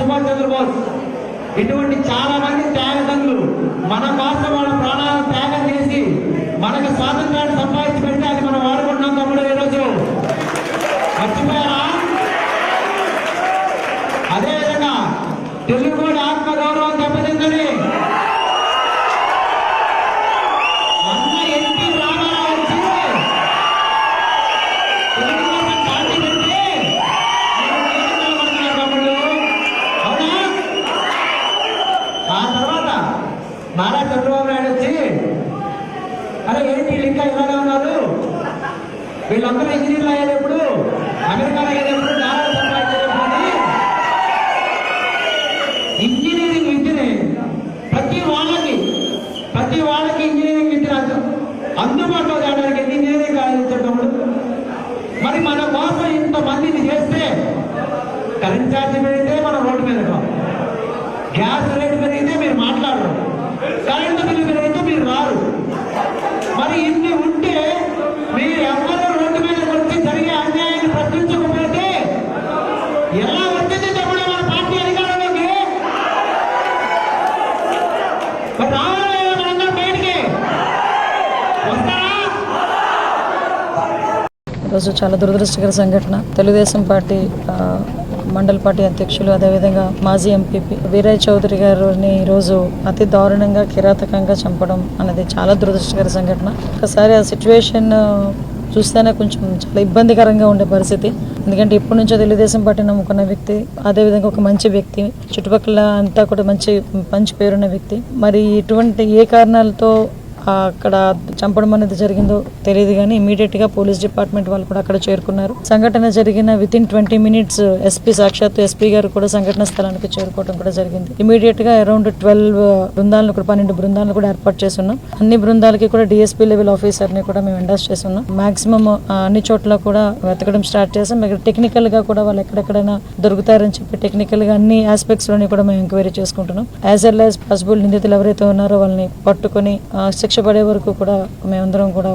సుభాష్ చంద్రబోస్. ఇటువంటి చాలా మంది త్యాగదనులు మన కోసం వాళ్ళ ప్రాణాలను త్యాగం చేసి మనకు స్వాతంత్రాన్ని సంపాదించి పెడితే అది మనం వాడుకుంటున్నాం తమ్ముడు ఈరోజు మర్చిపోయారా అదేవిధంగా తెలుగు ఆత్మ గౌరవం దెబ్బతిందని అన్న ఎన్టీ రామారావు వచ్చి తెలుగుదేశం పార్టీ పెడితే మీరు ఏం నిలబడుతున్నారు తమ్ముళ్ళు? అవునా ఆ తర్వాత నారా చంద్రబాబు నాయుడు వచ్చి అరే ఏంటి ఇంకా ఇలాగే ఉన్నారు? వీళ్ళందరూ ఇంజనీర్లు అయ్యేటప్పుడు అమెరికా అయ్యేటప్పుడు నారా సంపాదించేటప్పుడు ఇంజనీరింగ్ విద్యని ప్రతి వాళ్ళకి ప్రతి వాళ్ళకి ఇంజనీరింగ్ విద్య అందుబాటులో తేవడానికి ఎన్ని ఇంజనీరింగ్ కాదు మరి మన కోసం ఇంతమందిని చేస్తే కరెంట్ ఛార్జ్ పెరిగితే మనం రోడ్డు మీద గ్యాస్ రేటు పెరిగితే కరెంటు బిల్లు పెరిగితే మీరు రారు. మరి ఇన్ని ఉంటే మీరు ఎవరు రోడ్డు మీద వచ్చి జరిగే అన్యాయాన్ని ప్రశ్నించకపోతే ఎలా వచ్చింది తమ్ముడు మన పార్టీ అధికారంలోకి? మరి రావాలా మనందరం బయటికి. వస్తారా? ఈరోజు చాలా దురదృష్టకర సంఘటన. తెలుగుదేశం పార్టీ మండల పార్టీ అధ్యక్షులు అదేవిధంగా మాజీ ఎంపీపీ వీరయ్య చౌదరి గారిని ఈరోజు అతి దారుణంగా కిరాతకంగా చంపడం అనేది చాలా దురదృష్టకర సంఘటన. ఒకసారి ఆ సిచ్యువేషన్ చూస్తేనే కొంచెం చాలా ఇబ్బందికరంగా ఉండే పరిస్థితి. ఎందుకంటే ఇప్పటి నుంచో తెలుగుదేశం పార్టీ నమ్ముకున్న వ్యక్తి అదేవిధంగా ఒక మంచి వ్యక్తి చుట్టుపక్కల అంతా కూడా మంచి మంచి పేరున్న వ్యక్తి. మరి ఇటువంటి ఏ కారణాలతో అక్కడ చంపడం అనేది జరిగిందో తెలియదు కానీ ఇమీడియట్గా పోలీస్ డిపార్ట్మెంట్ వాళ్ళు కూడా అక్కడ చేరుకున్నారు. సంఘటన జరిగిన within twenty minutes SP సాక్షాత్ ఎస్పీ గారు కూడా సంఘటన స్థలానికి చేరుకోవడం కూడా జరిగింది. ఇమీడియట్గా అరౌండ్ ట్వెల్వ్ బృందాలను కూడా పన్నెండు బృందాలను కూడా ఏర్పాటు చేస్తున్నాం అన్ని బృందాలకి కూడా డిఎస్పీ లెవెల్ ఆఫీసర్ని కూడా మేము ఎండాస్ చేస్తున్నాం. మాక్సిమం అన్ని చోట్ల కూడా వెతకడం స్టార్ట్ చేసాం. ఇక్కడ టెక్నికల్గా కూడా వాళ్ళు ఎక్కడెక్కడైనా దొరుకుతారని చెప్పి టెక్నికల్గా అన్ని ఆస్పెక్ట్స్లోని కూడా మేము ఎంక్వైరీ చేసుకుంటున్నాం. యాజ్ వెల్ యాజ్ పాసిబుల్ నిందితులు ఎవరైతే ఉన్నారో వాళ్ళని పట్టుకొని శిక్ష పడే వరకు కూడా మేమందరం కూడా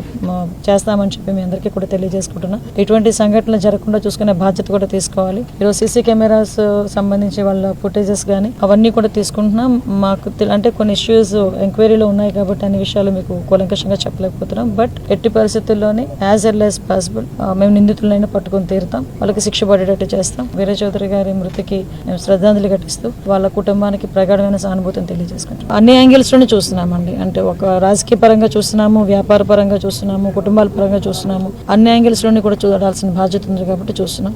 చేస్తామని చెప్పి మీ అందరికీ కూడా తెలియజేసుకుంటున్నాం. ఇటువంటి సంఘటనలు జరగకుండా చూసుకునే బాధ్యత కూడా తీసుకోవాలి. ఈరోజు సీసీ కెమెరాస్ సంబంధించి వాళ్ళ ఫుటేజెస్ కానీ అవన్నీ కూడా తీసుకుంటున్నాం. మాకు అంటే కొన్ని ఇష్యూస్ ఎంక్వైరీలో ఉన్నాయి కాబట్టి అన్ని విషయాలు మీకు కూలంకషంగా చెప్పలేకపోతున్నాం. బట్ ఎట్టి పరిస్థితుల్లోనే యాజ్ ఎల్ యాజ్ పాసిబుల్ మేము నిందితులైనా పట్టుకొని తీరుతాం. వాళ్ళకి శిక్ష పడేటట్టు చేస్తాం. వీరచౌదరి గారి మృతికి మేము శ్రద్ధాంజలి ఘటిస్తూ వాళ్ళ కుటుంబానికి ప్రగాఢమైన సానుభూతిని తెలియజేసుకుంటాం అన్ని యాంగిల్స్ నుండి చూస్తున్నామండి. అంటే ఒక రాజకీయ పరంగా చూస్తున్నాము వ్యాపార పరంగా చూస్తున్నాము కుటుంబాల పరంగా చూస్తున్నాము అన్ని యాంగిల్స్లోని కూడా చూడాల్సిన బాధ్యత ఉంది కాబట్టి చూస్తున్నాం.